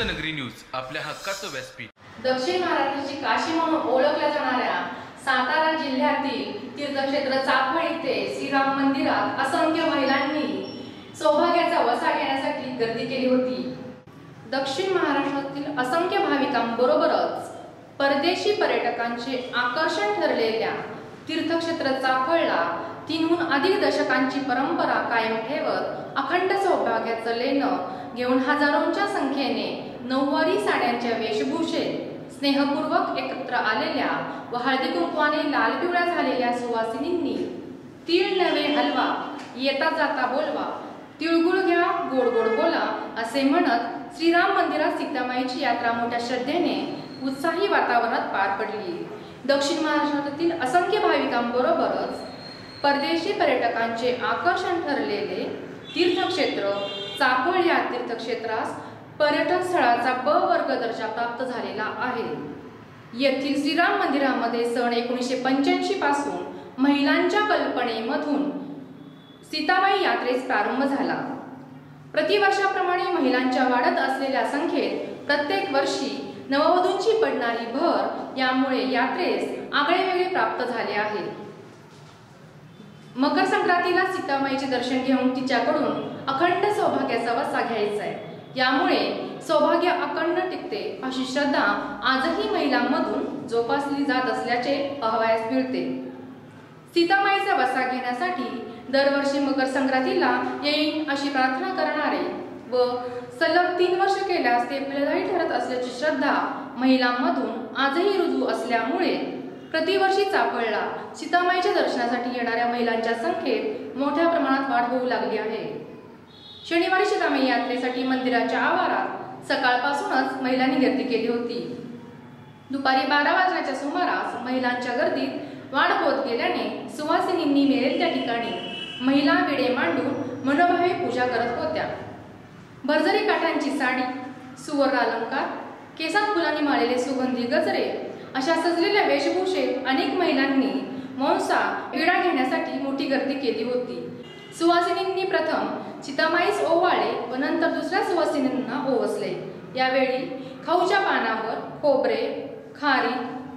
केसरी news आपल्या हक्काचं व्यासपीठ. दक्षिण महाराष्ट्राची काशी म्हणून ओळखल्या जाणाऱ्या सातारा जिल्ह्यातील तीर्थक्षेत्र चाफळ येथे श्रीराम मंदिरात असंख्य महिलांनी सौभाग्याचा वसा घेण्यासाठी गर्दी केली होती. दक्षिण महाराष्ट्रातील असंख्य भाविकांबरोबरच परदेशी पर्यटकांचे आकर्षण ठरलेल्या तीर्थक्षेत्र चाफळला तीनहून अधिक दशकांची परंपरा कायम ठेवत अखंड सौभाग्याचं लेणं घेऊन हजारोंच्या संख्येने नऊवारी साड्यांच्या वेशभूषेत स्नेहपूर्वक एकत्र आलेल्या व हळदी कुंकवाने लाल पिवळ्या झालेल्या सुवासिनींनी तीळ नवे हलवा येता जाता बोलवा तिळगुळ घ्या गोड गोड बोला असे म्हणत श्रीराम मंदिरात सीतामाईची यात्रा मोठ्या श्रद्धेने उत्साही वातावरणात पार पडली. दक्षिण महाराष्ट्रातील असंख्य भाविकांबरोबरच परदेशी पर्यटकांचे आकर्षण ठरलेले तीर्थक्षेत्र चापोळ या तीर्थक्षेत्रास पर्यटन स्थळाचा ब वर्ग दर्जा प्राप्त झालेला आहे. येथील श्रीराम मंदिरामध्ये सन एकोणीसशे पंच्याऐंशी पासून महिलांच्या कल्पनेमधून सीताबाई यात्रेस प्रारंभ झाला. प्रतिवर्षाप्रमाणे महिलांच्या वाढत असलेल्या संख्येत प्रत्येक वर्षी नववधूंची पडणारी भर यामुळे यात्रेस आगळेवेगळे प्राप्त झाले आहे. मकर संक्रांतीला सीतामाईचे दर्शन घेऊन तिच्याकडून अखंड सौभाग्याचा वसा घ्यायचा आहे. यामुळे सौभाग्य अखंड टिकते अशी श्रद्धा आजही महिलांमधून जोपासली जात असल्याचे पाहावयास मिळते. सीतामाईचा वसा घेण्यासाठी दरवर्षी मकर संक्रांतीला येईन अशी प्रार्थना करणारे व सलग तीन वर्ष केल्यास ते फलदायी ठरत असल्याची श्रद्धा महिलांमधून आजही रुजू असल्यामुळे प्रतिवर्षी चापळला सीतामाईच्या दर्शनासाठी येणाऱ्या महिलांच्या संख्येत मोठ्या प्रमाणात वाढ होऊ लागली आहे. शनिवारी सीतामाई यात्रेसाठी मंदिराच्या आवारात सकाळपासूनच महिलांनी गर्दी केली होती. दुपारी बारा वाजण्याच्या सुमारास महिलांच्या गर्दीत वाढ होत गेल्याने सुवासिनींनी मिळेल त्या ठिकाणी महिला विडे मांडून मनोभावे पूजा करत होत्या. भरजरी काठांची साडी सुवर्ण अलंकार केसात फुलांनी माळलेले सुगंधी गजरे अशा सजलेल्या वेशभूषेत अनेक महिलांनी मौसा विडा घेण्यासाठी मोठी गर्दी केली होती. सुवासिनींनी प्रथम सीतामाईस ओवाळे व नंतर दुसऱ्या सुवासिनींना ओवसले. यावेळी खाऊच्या पानावर खोबरे खारी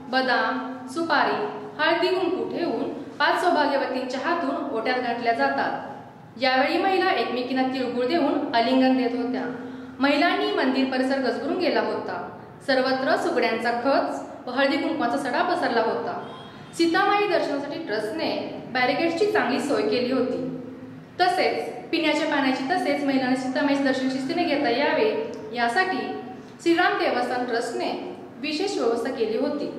बदाम सुपारी हळदी कुंकू ठेवून पाच सौभाग्यवतींच्या हातून ओट्यात घातल्या जातात. यावेळी महिला एकमेकींना तिळगुळ देऊन आलिंगन देत होत्या. महिलांनी मंदिर परिसर गजबरून गेला होता. सर्वत्र सुगड्यांचा खच व हळदी कुंकवाचा सडा पसरला होता. सीतामाई दर्शनासाठी ट्रस्टने बॅरिकेड्सची चांगली सोय केली होती. तसेच पिण्याच्या पाण्याची तसेच महिलांना सीतामाईचे दर्शन शिस्तीने घेता यावे यासाठी श्रीराम देवस्थान ट्रस्टने विशेष व्यवस्था केली होती.